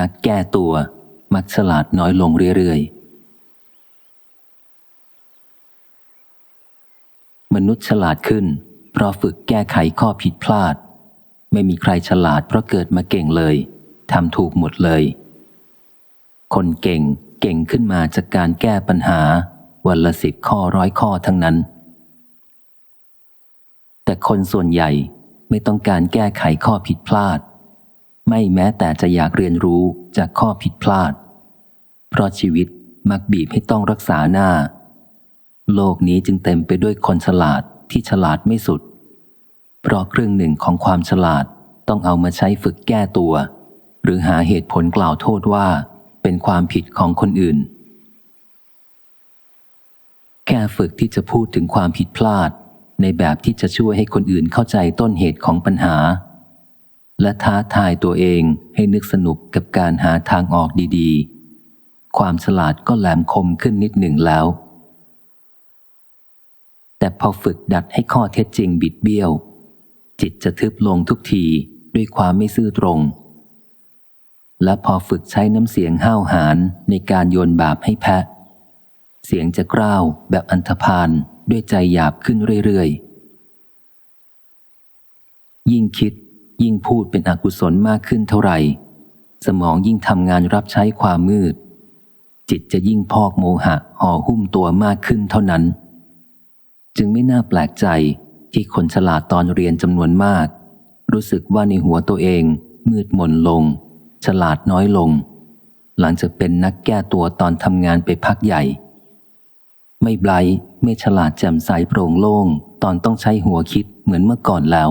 นักแก้ตัว มักฉลาดน้อยลงเรื่อยๆ มนุษย์ฉลาดขึ้น เพราะฝึกแก้ไขข้อผิดพลาด ไม่มีใครฉลาดเพราะเกิดมาเก่งเลยทำถูกหมดเลย คนเก่งเก่งขึ้นมาจากการแก้ปัญหา วันละสิบข้อร้อยข้อทั้งนั้น แต่คนส่วนใหญ่ไม่ต้องการแก้ไขข้อผิดพลาด ไม่แม้แต่จะอยากเรียนรู้จากข้อผิดพลาด เพราะชีวิตมักบีบให้ต้องรักษาหน้า โลกนี้จึงเต็มไปด้วยคนฉลาดที่ฉลาดไม่สุด เพราะครึ่งหนึ่งของความฉลาดต้องเอามาใช้ฝึกแก้ตัว หรือหาเหตุผลกล่าวโทษว่าเป็นความผิดของคนอื่น แค่ฝึกที่จะพูดถึงความผิดพลาด ในแบบที่จะช่วยให้คนอื่นเข้าใจต้นเหตุของปัญหา และท้าทายตัวเองให้นึกสนุกกับการหาทางออกดีๆ ความฉลาดก็แหลมคมขึ้นนิดหนึ่งแล้ว แต่พอฝึกดัดให้ข้อเท็จจริงบิดเบี้ยว จิตจะทึบลงทุกทีด้วยความไม่ซื่อตรง และพอฝึกใช้น้ำเสียงห้าวหาญในการโยนบาปให้แพะ เสียงจะกร้าวแบบอันธพาลด้วยใจหยาบขึ้นเรื่อยๆ ยิ่งคิด ยิ่งพูดเป็นอกุศลมากขึ้นเท่าไหร่ สมองยิ่งทำงานรับใช้ความมืด จิตจะยิ่งพอกโมหะห่อหุ้มตัวมากขึ้นเท่านั้น จึงไม่น่าแปลกใจที่คนฉลาดตอนเรียนจำนวนมาก รู้สึกว่าในหัวตัวเองมืดมนลง ฉลาดน้อยลง หลังจากเป็นนักแก้ตัวตอนทำงานไปพักใหญ่ ไม่ไบร์ไม่ฉลาดแจ่มใสโปร่งโล่งตอนต้องใช้หัวคิดเหมือนเมื่อก่อนแล้ว